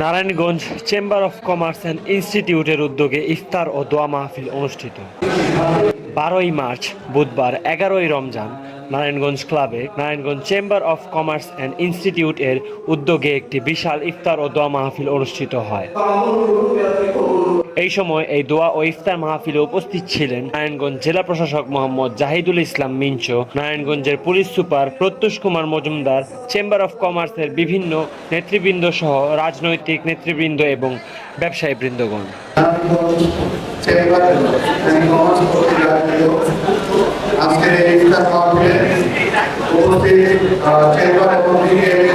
Narayanganj chamber of commerce and ইনস্টিটিউটের উদ্যোগে ইফতার ও দোয়া মাহফিল অনুষ্ঠিত। বারোই মার্চ, বুধবার, এগারোই রমজান, নারায়ণগঞ্জ ক্লাবে Narayanganj chamber of commerce and institute এর উদ্যোগে একটি বিশাল ইফতার ও দোয়া মাহফিল অনুষ্ঠিত হয়। এই সময় এই দোয়া ও ইফতার মাহফিলে উপস্থিত ছিলেন নারায়ণগঞ্জ জেলা প্রশাসক মোহাম্মদ জাহিদুল ইসলাম মিঞ্চো নারায়ণগঞ্জের police super Pratyush Kumar Majumdar, chamber of কমার্সের বিভিন্ন নেতৃবৃন্দ সহ রাজনৈতিক নেতৃবৃন্দ এবং ব্যবসায়ী বৃন্দগণ। উপস্থিত চেম্বার এবং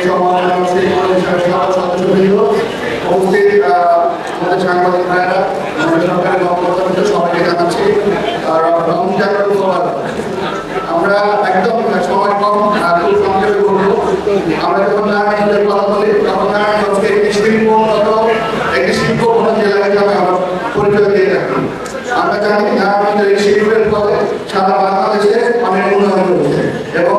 সকল সদস্যবৃন্দ উপস্থিত আহ, আমাদের সাংবাদিক ভাইয়েরা আমাদের সরকারের কর্মকর্তাদের সবাইকে জানাচ্ছি আর রমজান উপহার একদম সময় কম খুব শিল্প জেলা হিসাবে আমরা পরিচয় দিয়ে থাকি। আমরা জানি নারায়ণগঞ্জের এই শিল্পের ফলে সারা অনেক উন্নয়ন এবং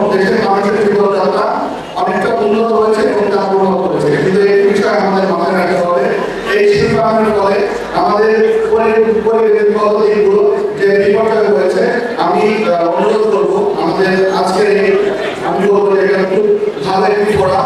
অনেকটা উন্নত হয়েছে এবং তা উন্নত হয়েছে কিন্তু এই বিষয়ে আমাদের মাথায় রাখতে হবে এই শিল্পায়নের ফলে আমাদের পরি- পরিবেশের পদ্ধতিগুলো যে বিপর্যয় হয়েছে আমি আহ, অনুরোধ করব আমাদের আজকের এই আমি বলব যে ভালো একটি পড়া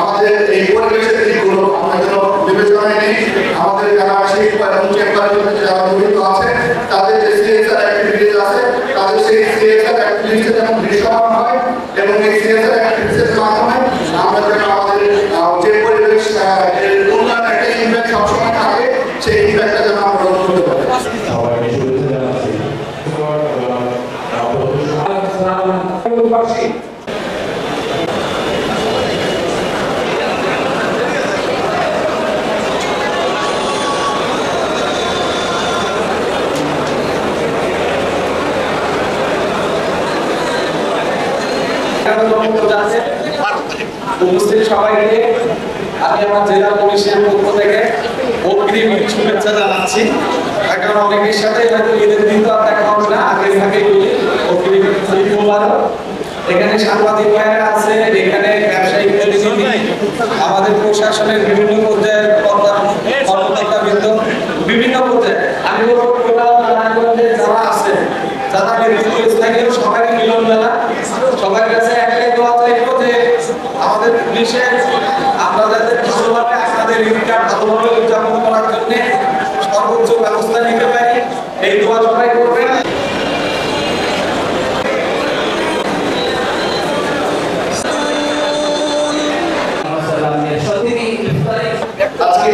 আমাদের এই পরিবেশের দিকগুলো আমরা যেন বিবেচনায় নেই, আমাদের যারা শিল্প এবং চেম্বারের সাথে যারা জড়িত আছে, তাদের যে সিএসআর অ্যাক্টিভিটিস আছে, তাদের সেই সিএসআর অ্যাক্টিভিটিস যেমন দৃশ্যমান হয় এবং এই সিএসআর অ্যাক্টিভিটিসের মাধ্যমে আমরা যেন আমাদের যে পরিবেশ উন্নয়ন একটা ইম্প্যাক্ট সবসময় থাকে, সেই ইম্প্যাক্টটা যেন আমরা রোধ করতে পারি সবাইকে শুভেচ্ছা জানাচ্ছি পারছি উপস্থিত সবাইকে আমি আমার জেলা পুলিশের পক্ষ থেকে অগ্রিম শুভেচ্ছা জানাচ্ছি কারণ অনেকের সাথে ঈদের দিন তো আর দেখা হবে না আগে থেকে অগ্রিম এখানে সাংবাদিক ভাইরা আছে এখানে ব্যবসায়িক আমাদের প্রশাসনের বিভিন্ন পর্যায়ের কর্তা কর্মকর্তাবৃন্দ, বিভিন্ন পর্যায়ে আমি বলব টোটাল নারায়ণগঞ্জে যারা আছে যারা নেতৃত্ব স্থানীয় সবাই মিলন মেলা সবার কাছে একটাই দোয়া চাইব যে আমাদের পুলিশের যাতে ভালোভাবে আপনাদের ঈদটা ভালোভাবে উদযাপন করার জন্য সর্বোচ্চ ব্যবস্থা নিতে পারি, এই দোয়া সবাই করবেন। আজকে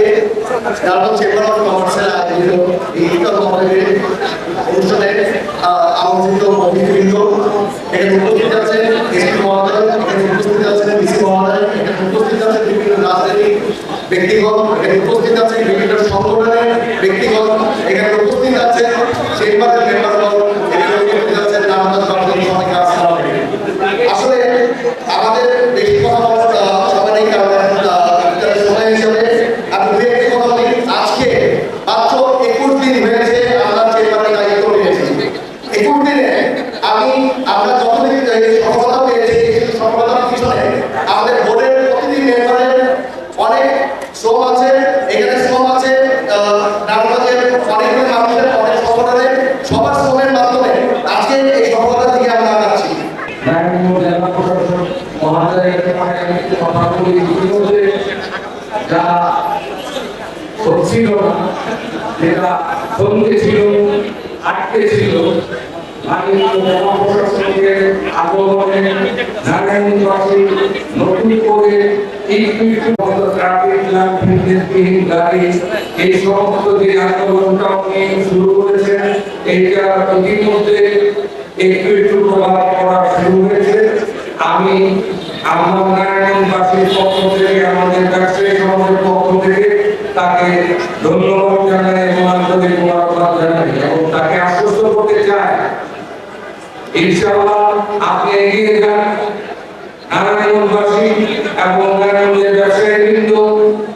নারায়ণ চেম্বার অফ কমার্সের আয়োজিত এই ইফতার অনুষ্ঠানে আমন্ত্রিত অতিথিবৃন্দ। এখানে উপস্থিত আছেন এসপি মহোদয় এখানে উপস্থিত আছেন ডিসি মহোদয় এখানে উপস্থিত আছেন বিভিন্ন রাজনৈতিক ব্যক্তিগণ এখানে উপস্থিত আছেন বিভিন্ন সংগঠনের ব্যক্তিগত এখানে উপস্থিত আছেন চেম্বারের মেম্বারগণ এখানে উপস্থিত আছেন নারায়ণ সরকারি সবাইকে আসসালামু আলাইকুম। আসলে আমাদের বেশি কথা বলার আহ, সময় নেই কারণ আহ, ইফতারের সময় হিসেবে আমি দু একটি কথা বলি আজকে মাত্র একুশ দিন হয়েছে আমরা চেম্বারে দায়িত্ব নিয়েছি একুশ দিনে আমি আমরা যতদিন এই সফলতা পেয়েছি এই সফলতার পিছনে আমাদের বোর্ডের প্রতিটি মেম্বারের অনেক শ্রম আছে, এখানে শ্রম আছে নারায়ণগঞ্জের অনেকগুলো মানুষের অনেক সংগঠনের সবার শ্রমের মাধ্যমে আজকে এই সফলতার দিকে আমরা আগাচ্ছি হচ্ছিল যেটা ছিল, আটকে ছিল নতুন করে এই সমস্ত যে আন্দোলনটা উনি শুরু করেছেন, এইটা ইতিমধ্যে একটু একটু প্রভাব পড়া শুরু হয়েছে। আমি আমার পক্ষ থেকে, আমাদের ব্যবসায়ী সমাজের পক্ষ থেকে, তাকে ধন্যবাদ জানাই এবং আন্তরিক মোবারকবাদ জানাই এবং তাকে আশ্বস্ত করতে চাই। ইনশাআল্লাহ আপনি এগিয়ে যান। নারায়ণগঞ্জবাসী নারায়ণগঞ্জের ব্যবসায়ী আপনার